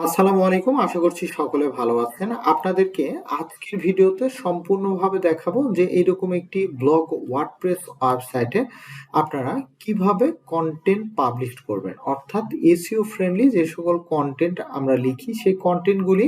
আসসালামু আলাইকুম, আশা করছি সকলে ভালো আছেন। আপনাদেরকে আজকের ভিডিওতে সম্পূর্ণভাবে দেখাবো যে এইরকম একটি ব্লগ ওয়ার্ডপ্রেস ওয়েবসাইটে আপনারা কীভাবে কন্টেন্ট পাবলিশ করবেন। অর্থাৎ এসিও ফ্রেন্ডলি যে সকল কন্টেন্ট আমরা লিখি, সেই কন্টেন্টগুলি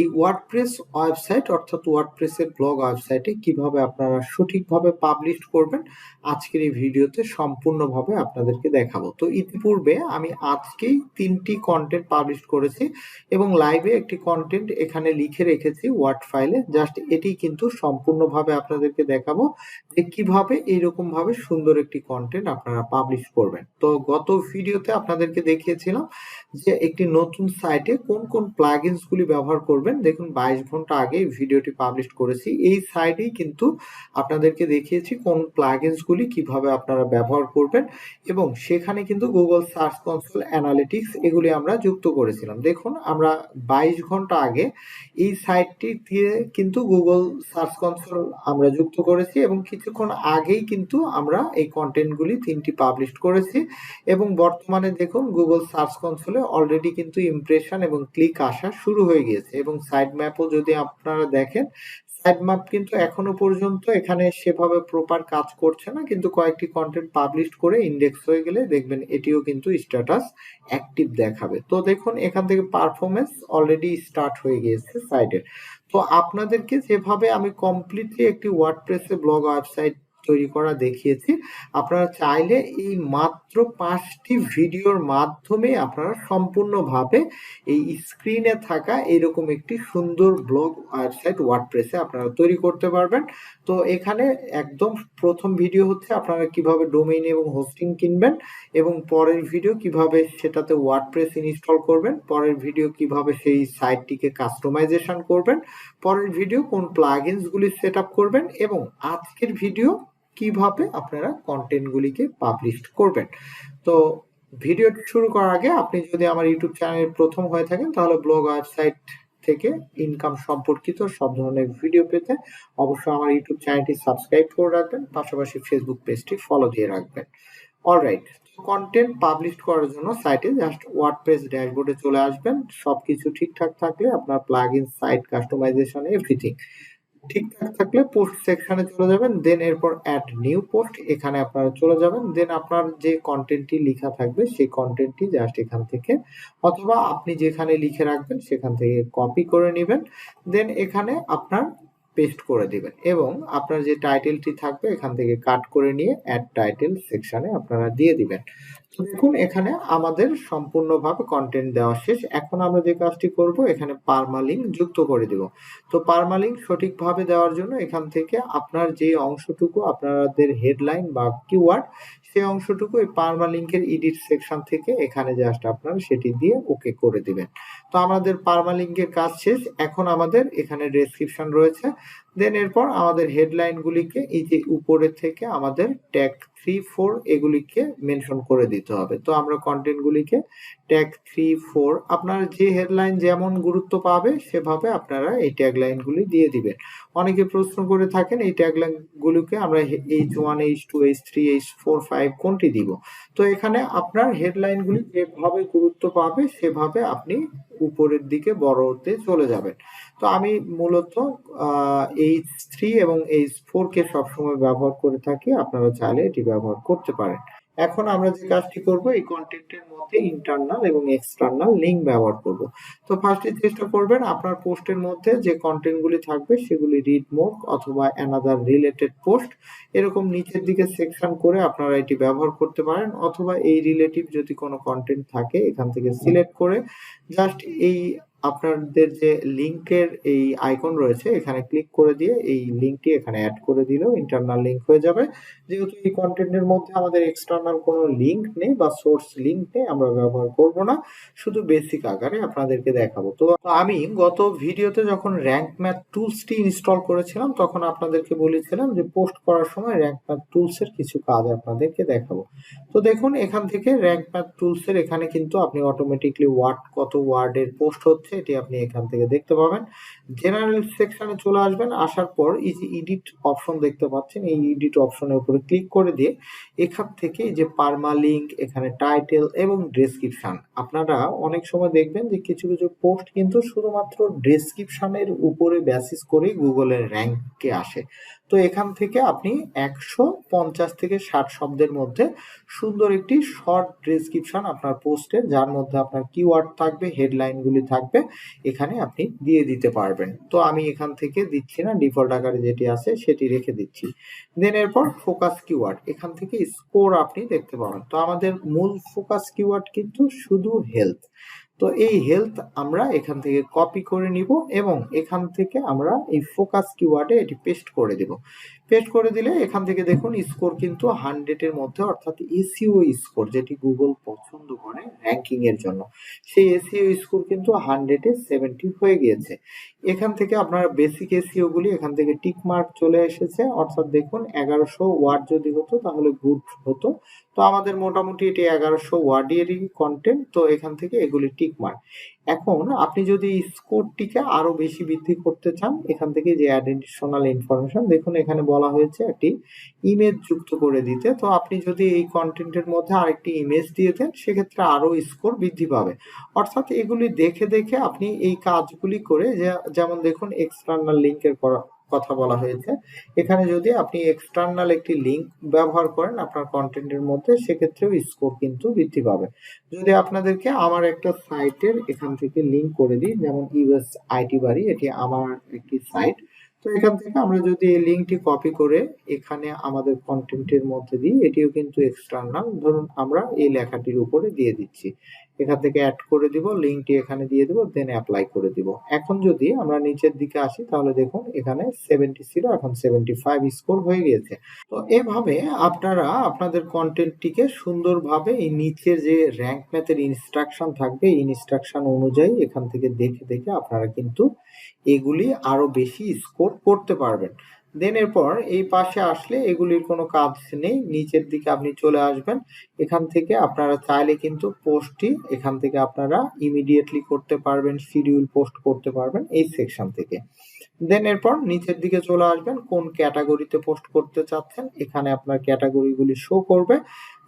এই ওয়ার্ডপ্রেস ওয়েবসাইট, অর্থাৎ ওয়ার্ডপ্রেসের ব্লগ ওয়েবসাইটে কীভাবে আপনারা সঠিকভাবে পাবলিশ করবেন, আজকের এই ভিডিওতে সম্পূর্ণভাবে আপনাদেরকে দেখাবো। তো ইতিপূর্বে আমি আজকেই তিনটি কন্টেন্ট পাবলিশ করেছি। এবং লাইভে একটি কন্টেন্ট এখানে লিখে রেখেছি ওয়ার্ড ফাইলে জাস্ট এটি কিন্তু সম্পূর্ণভাবে আপনাদেরকে দেখাবো যে কীভাবে এইরকম ভাবে সুন্দর একটি কন্টেন্ট আপনারা পাবলিশ করবেন। তো গত ভিডিওতে আপনাদেরকে দেখিয়েছিলাম যে একটি নতুন সাইটে কোন কোন প্লাগইনস গুলি ব্যবহার করবেন। দেখুন, বাইশ ঘণ্টা আগে ভিডিওটি পাবলিশ করেছি। এই সাইটেই কিন্তু আপনাদেরকে দেখিয়েছি কোন প্লাগইনস গুলি কীভাবে আপনারা ব্যবহার করবেন এবং সেখানে কিন্তু গুগল সার্চ কনসোল অ্যানালিটিক্স এগুলি আমরা যুক্ত করেছিলাম। দেখুন আমরা বাইশ ঘণ্টা আগে এই সাইটটি দিয়ে কিন্তু গুগল সার্চ কনসোল আমরা যুক্ত করেছি এবং কিছুক্ষণ আগেই কিন্তু আমরা এই কন্টেন্টগুলি তিনটি পাবলিশ করেছি এবং বর্তমানে দেখুন গুগল সার্চ কনসোলে অলরেডি কিন্তু ইমপ্রেশন এবং ক্লিক আসা শুরু হয়ে গিয়েছে এবং সাইড ম্যাপও যদি আপনারা দেখেন ম্যাপ কিন্তু এখনও পর্যন্ত এখানে সেভাবে প্রপার কাজ করছে না, কিন্তু কয়েকটি কন্টেন্ট পাবলিশ করে ইন্ডেক্স হয়ে গেলে দেখবেন এটিও কিন্তু স্ট্যাটাস অ্যাক্টিভ দেখাবে। তো দেখুন, এখান থেকে পারফরমেন্স অলরেডি স্টার্ট হয়ে গিয়েছে সাইটের তো আপনাদেরকে যেভাবে আমি কমপ্লিটলি একটি ওয়ার্ডপ্রেসে ব্লগ ওয়েবসাইট তৈরি করা দেখিয়েছি। আপনারা চাইলে এই মাত্র পাঁচটি ভিডিওর মাধ্যমে আপনারা সম্পূর্ণভাবে এই স্ক্রিনে থাকা এরকম একটি সুন্দর ব্লগ ওয়েবসাইট ওয়ার্ডপ্রেসে আপনারা তৈরি করতে পারবেন। তো এখানে একদম প্রথম ভিডিও হচ্ছে আপনারা কীভাবে ডোমেইন এবং হোস্টিং কিনবেন এবং পরের ভিডিও কীভাবে সেটাতে ওয়ার্ডপ্রেস ইনস্টল করবেন, পরের ভিডিও কীভাবে সেই সাইটটিকে কাস্টমাইজেশন করবেন, পরের ভিডিও কোন প্লাগইনসগুলি সেট আপ করবেন এবং আজকের ভিডিও কীভাবে আপনারা কন্টেন্টগুলিকে পাবলিশ করবেন? তো ভিডিও শুরু করার আগে আপনি যদি আমার ইউটিউব চ্যানেল প্রথম হয়ে থাকেন, তাহলে ব্লগ ওয়েবসাইট থেকে ইনকাম সম্পর্কিত সব ধরনের ভিডিও পেতে অবশ্যই আমার ইউটিউব চ্যানেলটি সাবস্ক্রাইব করে রাখবেন, পাশাপাশি ফেসবুক পেজটি ফলো দিয়ে রাখবেন। অলরাইট কন্টেন্ট পাবলিশ করার জন্য সাইটে জাস্ট ওয়ার্ডপ্রেস ড্যাশবোর্ডে চলে আসবেন। সবকিছু ঠিকঠাক থাকলে আপনার plug in site customisation everything ঠিকঠাক থাকলে পোস্ট সেকশনে চলে যাবেন দেন এরপর অ্যাড নিউ পোস্ট এখানে আপনারা চলে যাবেন দেন আপনার যে কন্টেন্টটি লেখা থাকবে, সেই কন্টেন্টটি জাস্ট এখান থেকে, অথবা আপনি যেখানে লিখে রাখবেন, সেখান থেকে কপি করে নেবেন দেন এখানে আপনার পেস্ট করে দিবেন, এবং আপনার যে টাইটেলটি থাকবে, এখান থেকে কাট করে নিয়ে অ্যাড টাইটেল সেকশনে আপনারা দিয়ে দিবেন। দেখুন, এখানে আমাদের সম্পূর্ণভাবে কন্টেন্ট দেওয়া শেষ। এখন আমরা যে কাজটি করব, এখানে পারমালিং যুক্ত করে দিব। তো পারমালিঙ্ক সঠিকভাবে দেওয়ার জন্য এখান থেকে আপনার যে অংশটুকু, আপনাদের হেডলাইন বা কিওয়ার্ড সেই অংশটুকু এই পারমালিঙ্কের এডিট সেকশন থেকে এখানে জাস্ট আপনারা সেটি দিয়ে ওকে করে দিবেন। তো আমাদের পারমালিঙ্কের কাজ শেষ। এখন আমাদের এখানে ডেসক্রিপশন রয়েছে। দেন এরপর আমাদের হেডলাইনগুলিকে এই যে উপরে থেকে আমাদের ট্যাগ থ্রি ফোর এগুলিকে মেনশন করে দিতে হবে। তো আমরা কন্টেন্টগুলিকে ট্যাগ থ্রি ফোর আপনার যে হেডলাইন যেমন গুরুত্ব পাবে, সেভাবে আপনারা এই ট্যাগলাইনগুলি দিয়ে দিবেন। অনেকে প্রশ্ন করে থাকেন, এই ট্যাগলাইনগুলিকে আমরা H one H two H three H four five কোনটি দিব? তো এখানে আপনার হেডলাইনগুলি যেভাবে গুরুত্ব পাবে, সেভাবে আপনি উপরের দিকে বড় হতে চলে যাবেন। তো আমি মূলত এইচ থ্রি এবং এইচ ফোর কে সবসময় ব্যবহার করে থাকি। আপনারা চাইলে এটি ব্যবহার করতে পারেন। এখন আমরা যে কাজটি করব, এই কন্টেন্টের মধ্যে ইন্টারনাল এবং এক্সটার্নাল লিঙ্ক ব্যবহার করব। তো ফার্স্টে চেষ্টা করবেন, আপনার পোস্টের মধ্যে যে কন্টেন্টগুলি থাকবে, সেগুলি রিড মোর অথবা অ্যানাদার রিলেটেড পোস্ট এরকম নিচের দিকে সেকশন করে আপনারা এটি ব্যবহার করতে পারেন, অথবা এই রিলেটিভ যদি কোনো কন্টেন্ট থাকে, এখান থেকে সিলেক্ট করে জাস্ট এই আপনাদের যে লিংকের এই আইকন রয়েছে, এখানে ক্লিক করে দিয়ে এই লিংকটি এখানে অ্যাড করে দিলেও ইন্টারনাল লিংক হয়ে যাবে। যেহেতু এই কন্টেন্টের মধ্যে আমাদের এক্সটার্নাল কোনো লিংক নেই বা সোর্স লিংক নেই, আমরা ব্যবহার করব না, শুধু বেসিক আকারে আপনাদেরকে দেখাবো। তো আমি গত ভিডিওতে যখন র্যাঙ্ক ম্যাথ টুলসটি ইনস্টল করেছিলাম, তখন আপনাদেরকে বলেছিলাম যে পোস্ট করার সময় র্যাঙ্ক ম্যাথ টুলসের কিছু কাজ আপনাদেরকে দেখাবো। তো দেখুন, এখান থেকে র্যাঙ্ক ম্যাথ টুলসের এখানে কিন্তু আপনি অটোমেটিকলি ওয়ার্ড কত ওয়ার্ডের পোস্ট হচ্ছে হচ্ছে, এটি আপনি এখান থেকে দেখতে পাবেন। জেনারেল সেকশনে চলে আসবেন, আসার পর এই যে এডিট অপশন দেখতে পাচ্ছেন, এই এডিট অপশনের উপরে ক্লিক করে দিয়ে এখান থেকে যে পারমা লিঙ্ক এখানে টাইটেল এবং ডেসক্রিপশন আপনারা অনেক সময় দেখবেন যে কিছু কিছু পোস্ট কিন্তু শুধুমাত্র ডেসক্রিপশনের উপরে বেসিস করেই গুগলের র্যাঙ্কে আসে। তো এখান থেকে আপনি একশো পঞ্চাশ থেকে ষাট শব্দের মধ্যে সুন্দর একটি শর্ট ডেসক্রিপশন আপনার পোস্টের যার মধ্যে আপনার কিওয়ার্ড থাকবে হেডলাইনগুলি থাকবে, এখানে আপনি দিয়ে দিতে পারবেন। তো আমি এখান থেকে দিচ্ছি না ডিফল্ট আকারে যেটি আছে সেটি রেখে দিচ্ছি। দেন এরপর ফোকাস কিওয়ার্ড এখান থেকে স্কোর আপনি দেখতে পাবেন। তো আমাদের মূল ফোকাস কিওয়ার্ড কিন্তু শুধু হেলথ তো এই হেলথ আমরা এখান থেকে কপি করে নিব এবং এখান থেকে আমরা এই ফোকাস কিওয়ার্ডে এটি পেস্ট করে দেব। পেস্ট করে দিলে এখান থেকে দেখুন স্কোর কিন্তু হান্ড্রেডের মধ্যে, অর্থাৎ এসিও স্কোর যেটি গুগল পছন্দ করে র্যাঙ্কিং এর জন্য। সেই এসিও স্কোর কিন্তু হান্ড্রেডে সেভেন্টি হয়ে গিয়েছে। এখান থেকে আপনার বেসিক এসিও গুলি এখান থেকে টিক মার্ক চলে এসেছে। অর্থাৎ দেখুন এগারোশো ওয়ার্ড যদি হতো তাহলে গুড হতো। তো আমাদের মোটামুটি এটি এগারোশো ওয়ার্ডেরই কন্টেন্ট তো এখান থেকে এগুলি টিক মার্ক এখন আপনি যদি স্কোরটিকে আরও বেশি বৃদ্ধি করতে চান, এখান থেকে যে অ্যাডিশনাল ইনফরমেশন দেখুন এখানে বলা হয়েছে একটি ইমেজ যুক্ত করে দিতে। তো আপনি যদি এই কন্টেন্টের মধ্যে আরেকটি ইমেজ দিয়ে দেন, সেক্ষেত্রে আরও স্কোর বৃদ্ধি পাবে। অর্থাৎ এগুলি দেখে দেখে আপনি এই কাজগুলি করে যেমন দেখুন এক্সটার্নাল লিঙ্কের করা, কথা বলা হয়েছে। এখানে যদি আপনি এক্সটার্নাল একটি লিঙ্ক ব্যবহার করেন আপনার কন্টেন্টের মধ্যে, সেক্ষেত্রেও স্কোর কিন্তু বৃদ্ধি পাবে। যদি আপনাদেরকে আমার একটা সাইটের এখান থেকে লিঙ্ক করে দিই, যেমন ইউএস আইটি বাড়ি, এটি আমার একটি সাইট তো এখান থেকে আমরা যদি এই লিঙ্কটি কপি করে এখানে আমাদের কন্টেন্টের মধ্যে দিই, এটিও কিন্তু এক্সটার্নাল ধরুন আমরা এই লেখাটির উপরে দিয়ে দিচ্ছি। এখান থেকে অ্যাড করে দিব লিঙ্কটি এখানে দিয়ে দিব দেন অ্যাপ্লাই করে দিব। এখন যদি আমরা নিচের দিকে আসি, তাহলে দেখুন এখানে সেভেন্টি ছিল, এখন সেভেন্টি ফাইভ স্কোর হয়ে গিয়েছে। তো এভাবে আপনারা আপনাদের কন্টেন্টটিকে সুন্দরভাবে এই নিচের যে র্যাঙ্ক ম্যাথের ইনস্ট্রাকশন থাকবে ইনস্ট্রাকশন অনুযায়ী এখান থেকে দেখে দেখে আপনারা কিন্তু এগুলি আরও বেশি স্কোর করতে পারবেন। দেন এরপর এই পাশে আসলে এগুলির কোনো কাজ নেই, নিচের দিকে আপনি চলে আসবেন। এখান থেকে আপনারা চাইলে কিন্তু পোস্টটি এখান থেকে আপনারা ইমিডিয়েটলি করতে পারবেন শিডিউল পোস্ট করতে পারবেন এই সেকশন থেকে। দেন এরপর নিচের দিকে চলে আসবেন, কোন ক্যাটাগরিতে পোস্ট করতে চাচ্ছেন, এখানে আপনার ক্যাটাগরিগুলি শো করবে।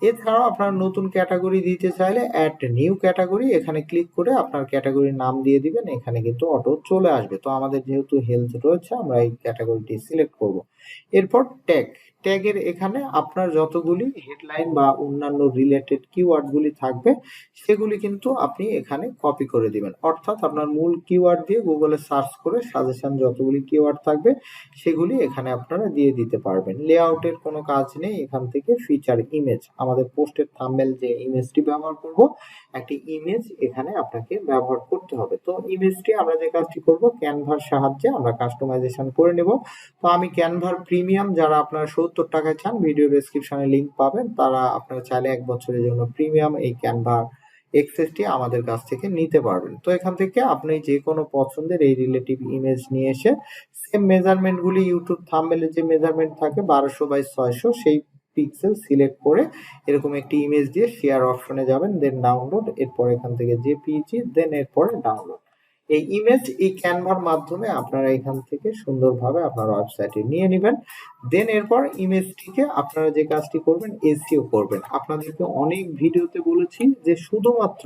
এছাড়াও আপনার নতুন ক্যাটাগরি দিতে চাইলে অ্যাড নিউ ক্যাটাগরি এখানে ক্লিক করে আপনার ক্যাটাগরির নাম দিয়ে দিবেন, এখানে কিন্তু অটো চলে আসবে। তো আমাদের যেহেতু হেলথ রয়েছে, আমরা এই ক্যাটাগরিটি সিলেক্ট করব। এরপর ট্যাগ ট্যাগের এখানে আপনার যতগুলি হেডলাইন বা অন্যান্য রিলেটেড কিওয়ার্ডগুলি থাকবে, সেগুলি কিন্তু আপনি এখানে কপি করে দিবেন। অর্থাৎ আপনার মূল কিওয়ার্ড দিয়ে গুগলে সার্চ করে সাজেশন যতগুলি কিওয়ার্ড থাকবে, সেগুলি এখানে আপনারা দিয়ে দিতে পারবেন। লেআউটের কোনো কাজ নেই, এখান থেকে ফিচার ইমেজ আমাদের পোস্টের থাম্বেল যে ইমেজটি ব্যবহার করব, একটি ইমেজ এখানে আপনাকে ব্যবহার করতে হবে। তো ইমেজটি আমরা যে কাজটি করব ক্যানভার সাহায্যে আমরা কাস্টমাইজেশন করে নেব। তো আমি ক্যানভার প্রিমিয়াম যারা আপনারা সত্তর টাকায় চান ভিডিও ডেসক্রিপশনে লিংক পাবেন। তারা আপনারা চাইলে এক বছরের জন্য প্রিমিয়াম এই ক্যানভার এক্সেসটি আমাদের কাছ থেকে নিতে পারবেন। তো এখান থেকে আপনি যে কোনো পছন্দের এই রিলেটিভ ইমেজ নিয়ে এসে সেম মেজারমেন্টগুলি ইউটিউব থাম্বনেলের যে মেজারমেন্ট থাকে বারোশো বাই ছয়শো, সেই পিক্সেল সিলেক্ট করে এরকম একটি ইমেজ দিয়ে শেয়ার অপশনে যাবেন দেন ডাউনলোড এরপর এখান থেকে জেপিজি দেন এরপরে ডাউনলোড এই ইমেজ এই ক্যানভার মাধ্যমে আপনারা এখান থেকে সুন্দরভাবে আপনার ওয়েবসাইটে নিয়ে নেবেন। দেন এরপর ইমেজটিকে আপনারা যে কাজটি করবেন এসিও করবেন। আপনাদেরকে অনেক ভিডিওতে বলেছি যে শুধুমাত্র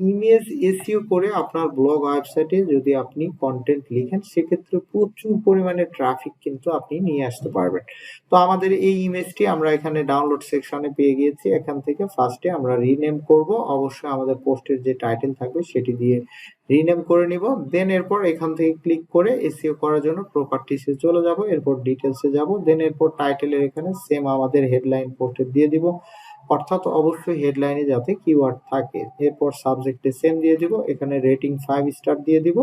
ইমেজ এসিও করে আপনার ব্লগ ওয়েবসাইটে যদি আপনি কন্টেন্ট লিখেন, সেক্ষেত্রে প্রচুর পরিমাণে ট্রাফিক কিন্তু আপনি নিয়ে আসতে পারবেন। তো আমাদের এই ইমেজটি আমরা এখানে ডাউনলোড সেকশনে পেয়ে গিয়েছি। এখান থেকে ফার্স্টে আমরা রিনেম করব। অবশ্যই আমাদের পোস্টের যে টাইটেল থাকবে, সেটি দিয়ে রিনেম করে নিব। দেন এরপর এখান থেকে ক্লিক করে এসিও করার জন্য প্রপার্টিসে চলে যাব। এরপর ডিটেলসে যাব। দেন এরপর টাইটেলের এখানে সেম আমাদের হেডলাইন পোস্টে দিয়ে দিব। অর্থাৎ অবশ্যই হেডলাইনে যাতে কিওয়ার্ড থাকে। এরপর সাবজেক্টে সেম দিয়ে দিব, এখানে রেটিং ফাইভ স্টার দিয়ে দিব।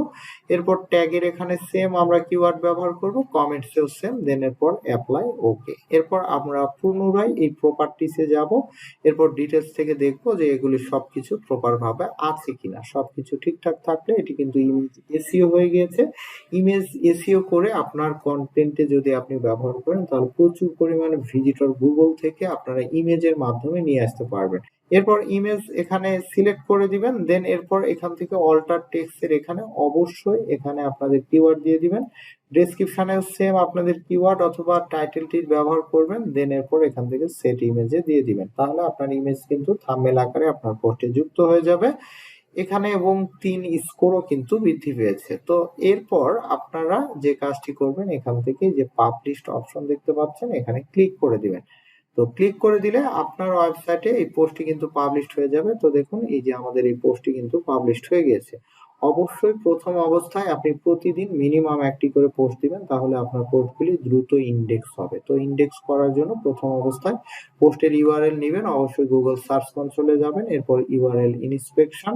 এরপর ট্যাগের এখানে সেম আমরা কিওয়ার্ড ব্যবহার করব কমেন্টসেও সেম দেন এরপর অ্যাপ্লাই ওকে এরপর আমরা পুনরায় এই প্রপার্টিসে যাব। এরপর ডিটেলস থেকে দেখব যে এগুলি সব কিছু ভাবে আছে কিনা। সবকিছু ঠিকঠাক থাকলে এটি কিন্তু ইমেজ এসিও হয়ে গিয়েছে। ইমেজ এসিও করে আপনার কন্টেন্টে যদি আপনি ব্যবহার করেন, তাহলে প্রচুর পরিমাণে ভিজিটর গুগল থেকে আপনারা ইমেজের মাধ্যমে নিয়ে আসতে পারবেন এরপর ইমেজ এখানে সিলেক্ট করে দিবেন দেন এরপর এখান থেকে অল্টার টেক্সটের এখানে অবশ্যই এখানে আপনাদের কিওয়ার্ড দিয়ে দিবেন। ডেসক্রিপশনেও সেম আপনাদের কিওয়ার্ড অথবা টাইটেলটির ব্যবহার করবেন দেন এরপর এখান থেকে সেট ইমেজে দিয়ে দিবেন। তাহলে আপনার ইমেজ কিন্তু থাম্বনেল আকারে আপনার পোস্টে যুক্ত হয়ে যাবে। এখানে এবং তিন স্কোরও কিন্তু বৃদ্ধি পেয়েছে। তো এরপর আপনারা যে কাজটি করবেন, এখান থেকে যে পাবলিশড অপশন দেখতে পাচ্ছেন, এখানে ক্লিক করে দিবেন। তো ক্লিক করে দিলে আপনার ওয়েবসাইটে এই পোস্টটি কিন্তু পাবলিশড হয়ে যাবে। তো দেখুন, এই যে আমাদের এই পোস্টটি কিন্তু পাবলিশড হয়ে গিয়েছে। অবশ্যই প্রথম অবস্থায় আপনি প্রতিদিন মিনিমাম একটি করে পোস্ট দিবেন, তাহলে আপনার পোস্টগুলি দ্রুত ইন্ডেক্স হবে। তো ইন্ডেক্স করার জন্য প্রথম অবস্থায় পোস্টের ইউআরএল নেবেন, অবশ্যই গুগল সার্চ কনসোলে যাবেন, এরপর ইউআরএল ইনস্পেকশন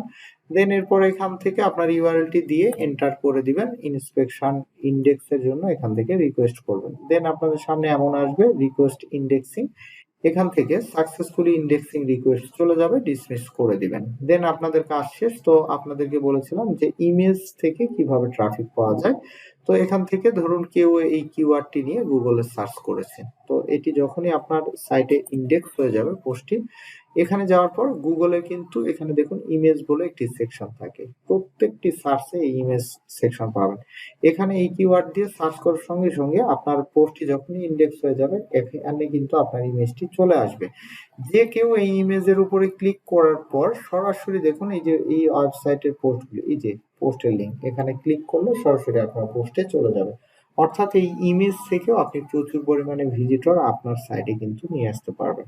দেন এরপর এখান থেকে আপনার ইউআরএলটি দিয়ে এন্টার করে দিবেন ইনস্পেকশন ইন্ডেক্সের জন্য এখান থেকে রিকোয়েস্ট করবেন। দেন আপনাদের সামনে এমন আসবে রিকোয়েস্ট ইন্ডেক্সিং এখান থেকে সাকসেসফুলি ইন্ডেক্সিং রিকোয়েস্ট চলে যাবে ডিসমিস করে দিবেন। দেন আপনাদের কাজ শেষ। তো আপনাদেরকে বলেছিলাম যে ইমেজ থেকে কীভাবে ট্রাফিক পাওয়া যায়। তো এখান থেকে ধরুন কেউ এই কিওয়ার্ডটি নিয়ে গুগলে সার্চ করেছে। তো এটি যখনই আপনার সাইটে ইন্ডেক্স হয়ে যাবে পোস্টটি এখানে যাওয়ার পর গুগলে কিন্তু এখানে দেখুন ইমেজ বলে একটি সেকশন থাকে। প্রত্যেকটি সার্চে এই ইমেজ সেকশন পাবেন। এখানে এই কিওয়ার্ড দিয়ে সার্চ করার সঙ্গে সঙ্গে আপনার পোস্টটি যখনই ইন্ডেক্স হয়ে যাবে, এখানে কিন্তু আপনার ইমেজটি চলে আসবে। যে কেউ এই ইমেজের উপরে ক্লিক করার পর সরাসরি দেখুন এই যে এই ওয়েবসাইটের পোস্টগুলি এই যে পোস্টের লিঙ্ক এখানে ক্লিক করলে সরাসরি আপনার পোস্টে চলে যাবে। অর্থাৎ এই ইমেজ থেকেও আপনি প্রচুর পরিমাণে ভিজিটর আপনার সাইটে কিন্তু নিয়ে আসতে পারবেন।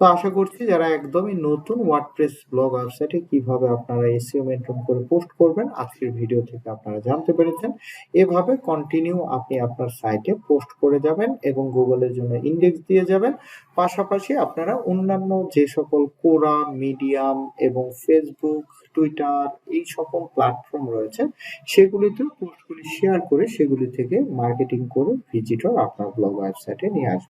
তো আশা করছি যারা একদমই নতুন ওয়ার্ডপ্রেস ব্লগ ওয়েবসাইটে কীভাবে আপনারা এসিও মেনটেন করে পোস্ট করবেন, আজকের ভিডিও থেকে আপনারা জানতে পেরেছেন। এভাবে কন্টিনিউ আপনি আপনার সাইটে পোস্ট করে যাবেন এবং গুগলের জন্য ইন্ডেক্স দিয়ে যাবেন। পাশাপাশি আপনারা অন্যান্য যে সকল কোরা মিডিয়াম এবং ফেসবুক টুইটার এই সকল প্ল্যাটফর্ম রয়েছে সেগুলিতে পোস্টগুলি শেয়ার করে সেগুলি থেকে মার্কেটিং করে ভিজিটর আপনার ব্লগ ওয়েবসাইটে নিয়ে আসবে